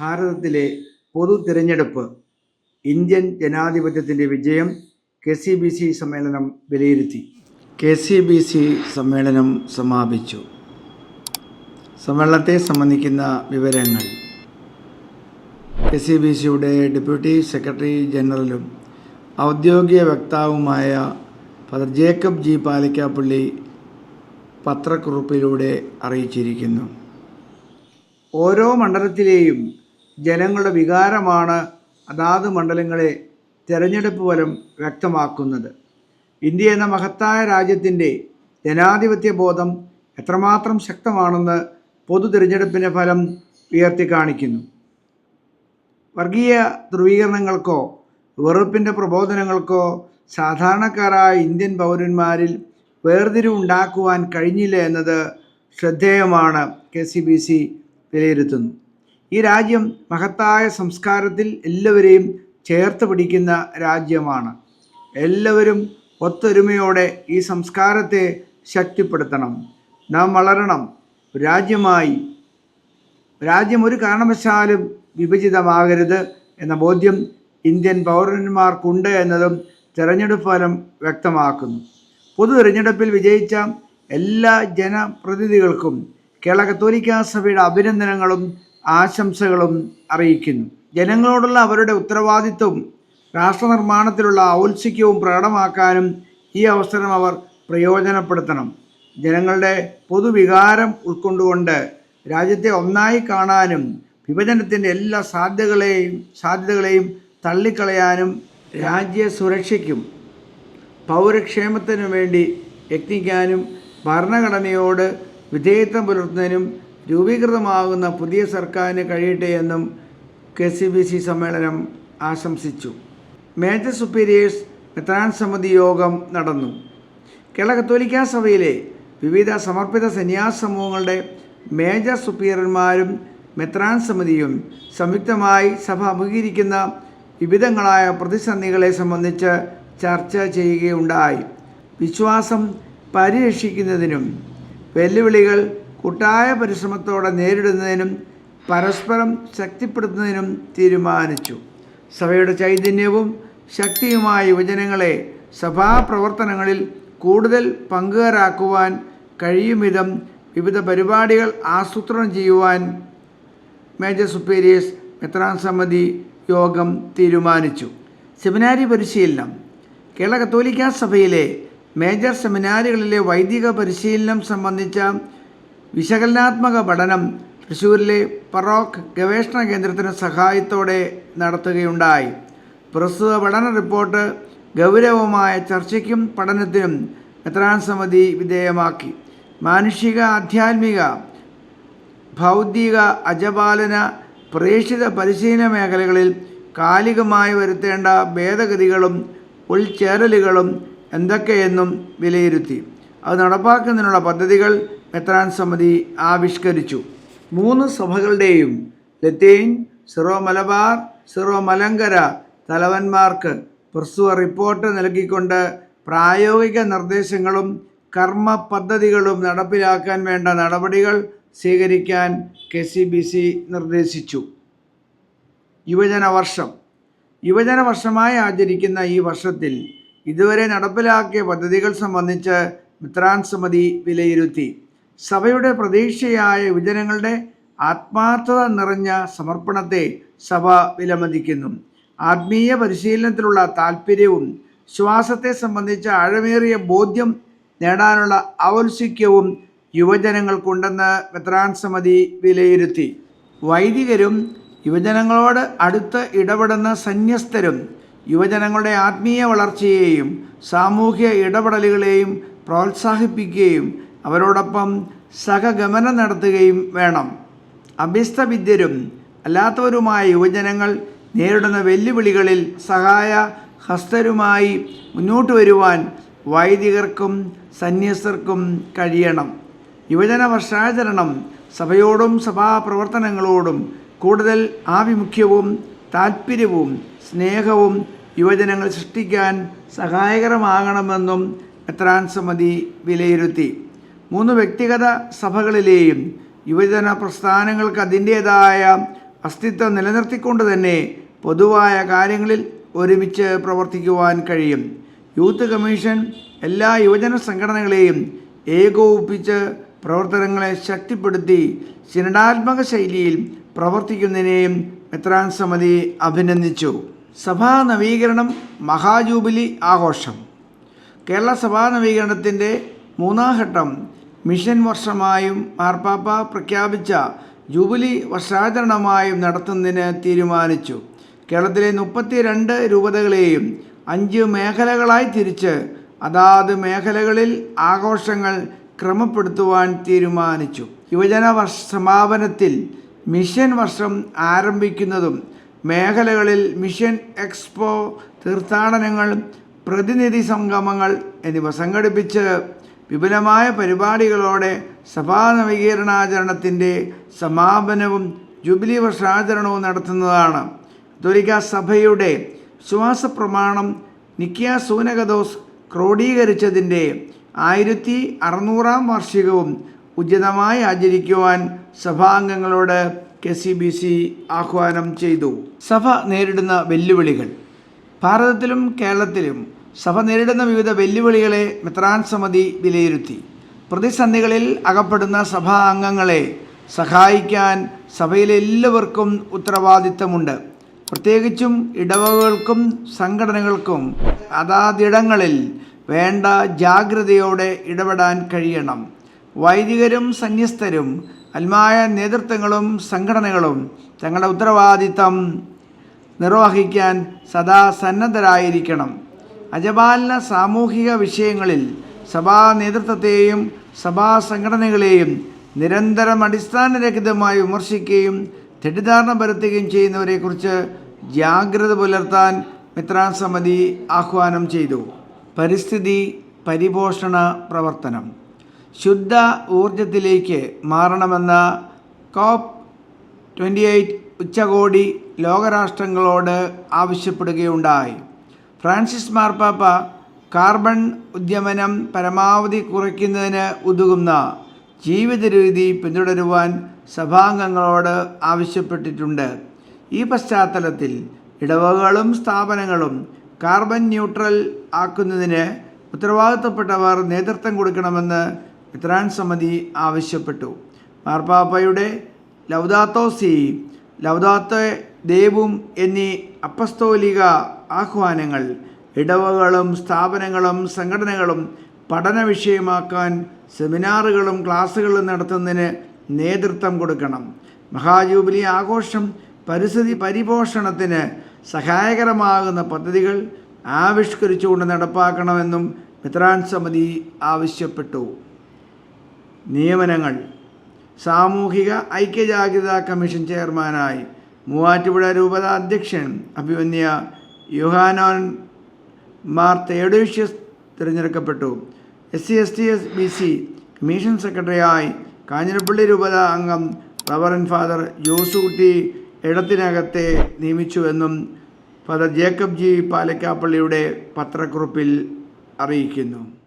ഭാരതത്തിലെ പൊതു തിരഞ്ഞെടുപ്പ് ഇന്ത്യൻ ജനാധിപത്യത്തിന്റെ വിജയം കെ സി ബി സി സമ്മേളനം വിലയിരുത്തി. കെ സി ബി സി സമ്മേളനം സമാപിച്ചു. സമ്മേളനത്തെ സംബന്ധിക്കുന്ന വിവരങ്ങൾ. കെ സി ബി സിയുടെ ഡെപ്യൂട്ടി സെക്രട്ടറി ജനറലും ഔദ്യോഗിക വക്താവുമായ ഫാദർ ജേക്കബ് ജി പാലിക്കാപ്പള്ളി പത്രക്കുറിപ്പിലൂടെ അറിയിച്ചിരിക്കുന്നു. ഓരോ മണ്ഡലത്തിലെയും ജനങ്ങളുടെ വികാരമാണ് അതാത് മണ്ഡലങ്ങളെ തെരഞ്ഞെടുപ്പ് ഫലം വ്യക്തമാക്കുന്നത്. ഇന്ത്യ എന്ന മഹത്തായ രാജ്യത്തിന്റെ ജനാധിപത്യ ബോധം എത്രമാത്രം ശക്തമാണെന്ന് പൊതു തിരഞ്ഞെടുപ്പിന്റെ ഫലം ഉയർത്തി കാണിക്കുന്നു. വർഗീയ ധ്രുവീകരണങ്ങൾക്കോ വെറുപ്പിന്റെ പ്രബോധനങ്ങൾക്കോ സാധാരണക്കാരായ ഇന്ത്യൻ പൗരന്മാരിൽ വേർതിരിവുണ്ടാക്കുവാൻ കഴിഞ്ഞില്ല എന്നത് ശ്രദ്ധേയമാണ് കെ സി ബി സി വിലയിരുത്തുന്നു. ഈ രാജ്യം മഹത്തായ സംസ്കാരത്തിൽ എല്ലാവരെയും ചേർത്ത് പിടിക്കുന്ന രാജ്യമാണ്. എല്ലാവരും ഒത്തൊരുമയോടെ ഈ സംസ്കാരത്തെ ശക്തിപ്പെടുത്തണം. നാം വളരണം. രാജ്യമായി. രാജ്യം ഒരു കാരണവശാലും വിഭജിതമാകരുത് എന്ന ബോധ്യം ഇന്ത്യൻ പൗരന്മാർക്കുണ്ട് എന്നതും തെരഞ്ഞെടുപ്പ് ഫലം വ്യക്തമാക്കുന്നു. പൊതു തിരഞ്ഞെടുപ്പിൽ വിജയിച്ച എല്ലാ ജനപ്രതിനിധികൾക്കും കേരള കത്തോലിക്കാ സഭയുടെ അഭിനന്ദനങ്ങളും ആശംസകളും അറിയിക്കുന്നു. ജനങ്ങളോടുള്ള അവരുടെ ഉത്തരവാദിത്വം രാഷ്ട്രനിർമ്മാണത്തിലുള്ള ഔത്സുക്യവും പ്രകടമാക്കാനും ഈ അവസരം അവർ പ്രയോജനപ്പെടുത്തണം. ജനങ്ങളുടെ പൊതുവികാരം ഉൾക്കൊണ്ടുകൊണ്ട് രാജ്യത്തെ ഒന്നായി കാണാനും വിഭജനത്തിന്റെ എല്ലാ സാധ്യതകളെയും സാധ്യതകളെയും തള്ളിക്കളയാനും രാജ്യ സുരക്ഷയ്ക്കും പൗരക്ഷേമത്തിനും വേണ്ടി യത്നിക്കാനും ഭരണഘടനയോട് വിധേയത്വം പുലർത്തുന്നതിനും രൂപീകൃതമാകുന്ന പുതിയ സർക്കാരിന് കഴിയട്ടെ എന്നും കെ സി ബി സി സമ്മേളനം ആശംസിച്ചു. മേജർ സുപ്പീരിയേഴ്സ് മെത്രാൻ സമിതി യോഗം നടന്നു. കേരള കത്തോലിക്ക സഭയിലെ വിവിധ സമർപ്പിത സന്യാസ സമൂഹങ്ങളുടെ മേജർ സുപ്പീരിയർമാരും മെത്രാൻ സമിതിയും സംയുക്തമായി സഭ അഭിമുഖീകരിക്കുന്ന വിവിധങ്ങളായ പ്രതിസന്ധികളെ സംബന്ധിച്ച് ചർച്ച ചെയ്യുകയുണ്ടായി. വിശ്വാസം പരിരക്ഷിക്കുന്നതിനും വെല്ലുവിളികൾ കൂട്ടായ പരിശ്രമത്തോടെ നേരിടുന്നതിനും പരസ്പരം ശക്തിപ്പെടുത്തുന്നതിനും തീരുമാനിച്ചു. സഭയുടെ ചൈതന്യവും ശക്തിയുമായ യുവജനങ്ങളെ സഭാപ്രവർത്തനങ്ങളിൽ കൂടുതൽ പങ്കുകാരാക്കുവാൻ കഴിയും വിധം വിവിധ പരിപാടികൾ ആസൂത്രണം ചെയ്യുവാൻ മേജർ സുപ്പീരിയേഴ്സ് മെത്രാൻ സമിതി യോഗം തീരുമാനിച്ചു. സെമിനാരി പരിശീലനം. കേരള കത്തോലിക്ക സഭയിലെ മേജർ സെമിനാരികളിലെ വൈദിക പരിശീലനം സംബന്ധിച്ച വിശകലനാത്മക പഠനം തൃശ്ശൂരിലെ പറോക്ക് ഗവേഷണ കേന്ദ്രത്തിന് സഹായത്തോടെ നടത്തുകയുണ്ടായി. പ്രസ്തുത പഠന റിപ്പോർട്ട് ഗൗരവമായ ചർച്ചയ്ക്കും പഠനത്തിനും മെത്രാൻ സമിതി വിധേയമാക്കി. മാനുഷിക ആധ്യാത്മിക ഭൗതിക അജപാലന പ്രേക്ഷിത പരിശീലന മേഖലകളിൽ കാലികമായി വരുത്തേണ്ട ഭേദഗതികളും ഉൾച്ചേരലുകളും എന്തൊക്കെയെന്നും വിലയിരുത്തി. അത് നടപ്പാക്കുന്നതിനുള്ള പദ്ധതികൾ മെത്രാൻ സമിതി ആവിഷ്കരിച്ചു. മൂന്ന് സഭകളുടെയും Latin Syro Malabar Syro Malankara തലവന്മാർക്ക് പ്രസ്തുത റിപ്പോർട്ട് നൽകിക്കൊണ്ട് പ്രായോഗിക നിർദ്ദേശങ്ങളും കർമ്മ പദ്ധതികളും നടപ്പിലാക്കാൻ വേണ്ട നടപടികൾ സ്വീകരിക്കാൻ കെ സി ബി സി നിർദ്ദേശിച്ചു. യുവജന വർഷം. യുവജന വർഷമായി ആചരിക്കുന്ന ഈ വർഷത്തിൽ ഇതുവരെ നടപ്പിലാക്കിയ പദ്ധതികൾ സംബന്ധിച്ച് മിത്രാൻ സമിതി വിലയിരുത്തി. സഭയുടെ പ്രതീക്ഷയായ യുവജനങ്ങളുടെ ആത്മാർത്ഥത നിറഞ്ഞ സമർപ്പണത്തെ സഭ വിലമതിക്കുന്നു. ആത്മീയ പരിശീലനത്തിലുള്ള താല്പര്യവും ശ്വാസത്തെ സംബന്ധിച്ച ആഴമേറിയ ബോധ്യം നേടാനുള്ള ഔത്സുക്യവും യുവജനങ്ങൾക്കുണ്ടെന്ന് മെത്രാൻ സമിതി വിലയിരുത്തി. വൈദികരും യുവജനങ്ങളോട് അടുത്ത് ഇടപെടുന്ന സന്യസ്തരും യുവജനങ്ങളുടെ ആത്മീയ വളർച്ചയെയും സാമൂഹ്യ ഇടപെടലുകളെയും പ്രോത്സാഹിപ്പിക്കുകയും അവരോടൊപ്പം സഹഗമനം നടത്തുകയും വേണം. അഭ്യസ്തവിദ്യരും അല്ലാത്തവരുമായ യുവജനങ്ങൾ നേരിടുന്ന വെല്ലുവിളികളിൽ സഹായ ഹസ്തരുമായി മുന്നോട്ട് വരുവാൻ വൈദികർക്കും സന്യസ്തർക്കും കഴിയണം. യുവജന വർഷാചരണം സഭയോടും സഭാപ്രവർത്തനങ്ങളോടും കൂടുതൽ ആഭിമുഖ്യവും താൽപ്പര്യവും സ്നേഹവും യുവജനങ്ങൾ സൃഷ്ടിക്കാൻ സഹായകരമാകണമെന്നും മെത്രാൻ സമിതി വിലയിരുത്തി. മൂന്ന് വ്യക്തിഗത സഭകളിലെയും യുവജന പ്രസ്ഥാനങ്ങൾക്ക് അതിന്റേതായ അസ്തിത്വം നിലനിർത്തിക്കൊണ്ട് തന്നെ പൊതുവായ കാര്യങ്ങളിൽ ഒരുമിച്ച് പ്രവർത്തിക്കുവാൻ കഴിയും. യൂത്ത് കമ്മീഷൻ എല്ലാ യുവജന സംഘടനകളെയും ഏകോപിപ്പിച്ച് പ്രവർത്തനങ്ങളെ ശക്തിപ്പെടുത്തി ചിരണാത്മക ശൈലിയിൽ പ്രവർത്തിക്കുന്നതിനെയും മെത്രാൻ സമിതി അഭിനന്ദിച്ചു. സഭാ നവീകരണം മഹാജൂബിലി ആഘോഷം. കേരള സഭാ നവീകരണത്തിന്റെ മൂന്നാം ഘട്ടം മിഷൻ വർഷമായും മാർപ്പാപ്പ പ്രഖ്യാപിച്ച ജൂബിലി വർഷാചരണമായും നടത്തുന്നതിന് തീരുമാനിച്ചു. കേരളത്തിലെ മുപ്പത്തിരണ്ട് രൂപതകളെയും അഞ്ച് മേഖലകളായി തിരിച്ച് അതാത് മേഖലകളിൽ ആഘോഷങ്ങൾ ക്രമപ്പെടുത്തുവാൻ തീരുമാനിച്ചു. യുവജന വർഷ സമാപനത്തിൽ മിഷൻ വർഷം ആരംഭിക്കുന്നതും മേഖലകളിൽ മിഷൻ എക്സ്പോ തീർത്ഥാടനങ്ങൾ പ്രതിനിധി സംഗമങ്ങൾ എന്നിവ സംഘടിപ്പിച്ച് വിപുലമായ പരിപാടികളോടെ സഭാ നവീകരണാചരണത്തിന്റെ സമാപനവും ജൂബിലി വർഷാചരണവും നടത്തുന്നതാണ്. കത്തോലിക്ക സഭയുടെ വിശ്വാസ പ്രമാണം നിക്കിയ സൂനകദോസ് ക്രോഡീകരിച്ചതിന്റെ ആയിരത്തി അറുന്നൂറാം വാർഷികവും ഉചിതമായി ആചരിക്കുവാൻ സഭാംഗങ്ങളോട് കെ സി ബി സി ആഹ്വാനം ചെയ്തു. സഭ നേരിടുന്ന വെല്ലുവിളികൾ. ഭാരതത്തിലും കേരളത്തിലും സഭ നേരിടുന്ന വിവിധ വെല്ലുവിളികളെ മെത്രാൻ സമിതി വിലയിരുത്തി. പ്രതിസന്ധികളിൽ അകപ്പെടുന്ന സഭാ അംഗങ്ങളെ സഹായിക്കാൻ സഭയിലെ എല്ലാവർക്കും ഉത്തരവാദിത്തമുണ്ട്. പ്രത്യേകിച്ചും ഇടവകകൾക്കും സംഘടനകൾക്കും അതാതിടങ്ങളിൽ വേണ്ട ജാഗ്രതയോടെ ഇടപെടാൻ കഴിയണം. വൈദികരും സന്യസ്തരും അൽമായ നേതൃത്വങ്ങളും സംഘടനകളും തങ്ങളുടെ ഉത്തരവാദിത്തം നിർവഹിക്കാൻ സദാ സന്നദ്ധരായിരിക്കണം. അജപാലന സാമൂഹിക വിഷയങ്ങളിൽ സഭാ നേതൃത്വത്തെയും സഭാ സംഘടനകളെയും നിരന്തരം അടിസ്ഥാനരഹിതമായി വിമർശിക്കുകയും തെറ്റിദ്ധാരണ പരത്തുകയും ചെയ്യുന്നവരെക്കുറിച്ച് ജാഗ്രത പുലർത്താൻ മിത്രാൻ സമിതി ആഹ്വാനം ചെയ്തു. പരിസ്ഥിതി പരിപോഷണ പ്രവർത്തനം. ശുദ്ധ ഊർജത്തിലേക്ക് മാറണമെന്ന കോപ്പ് ട്വന്റി എയ്റ്റ് ഉച്ചകോടി ലോകരാഷ്ട്രങ്ങളോട് ആവശ്യപ്പെടുകയുണ്ടായി. ഫ്രാൻസിസ് മാർപ്പാപ്പ കാർബൺ ഉദ്യമനം പരമാവധി കുറയ്ക്കുന്നതിന് ഉതകുന്ന ജീവിത രീതി പിന്തുടരുവാൻ സഭാംഗങ്ങളോട് ആവശ്യപ്പെട്ടിട്ടുണ്ട്. ഈ പശ്ചാത്തലത്തിൽ ഇടവകകളും സ്ഥാപനങ്ങളും കാർബൺ ന്യൂട്രൽ ആക്കുന്നതിന് ഉത്തരവാദിത്തപ്പെട്ടവർ നേതൃത്വം കൊടുക്കണമെന്ന് മിത്രാൻ സമിതി ആവശ്യപ്പെട്ടു. മാർപ്പാപ്പയുടെ ലൗദാത്തോ സി ലൗദാത്തോ ദേവും എന്നീ അപ്പസ്തോലിക ആഹ്വാനങ്ങൾ ഇടവകളും സ്ഥാപനങ്ങളും സംഘടനകളും പഠന വിഷയമാക്കാൻ സെമിനാറുകളും ക്ലാസ്സുകളും നടത്തുന്നതിന് നേതൃത്വം കൊടുക്കണം. മഹാജൂബിലി ആഘോഷം പരിസ്ഥിതി പരിപോഷണത്തിന് സഹായകരമാകുന്ന പദ്ധതികൾ ആവിഷ്കരിച്ചുകൊണ്ട് നടപ്പാക്കണമെന്നും മിത്രാൻ സമിതി ആവശ്യപ്പെട്ടു. നിയമനങ്ങൾ സാമൂഹിക ഐക്യജാഗ്രതാ കമ്മീഷൻ ചെയർമാനായി മൂവാറ്റുപുഴ രൂപത അധ്യക്ഷൻ അഭിമന്യ യുഹാനോൻ മാർ തേഡോഷ്യസ് തിരഞ്ഞെടുക്കപ്പെട്ടു. S C S T S B C commission സെക്രട്ടറിയായി കാഞ്ഞിരപ്പള്ളി രൂപത അംഗം റവറൻ ഫാദർ ജോസുകുട്ടി ഇടത്തിനകത്തെ നിയമിച്ചുവെന്നും ഫാദർ ജേക്കബ് ജി പാലക്കാപ്പള്ളിയുടെ പത്രക്കുറിപ്പിൽ അറിയിക്കുന്നു.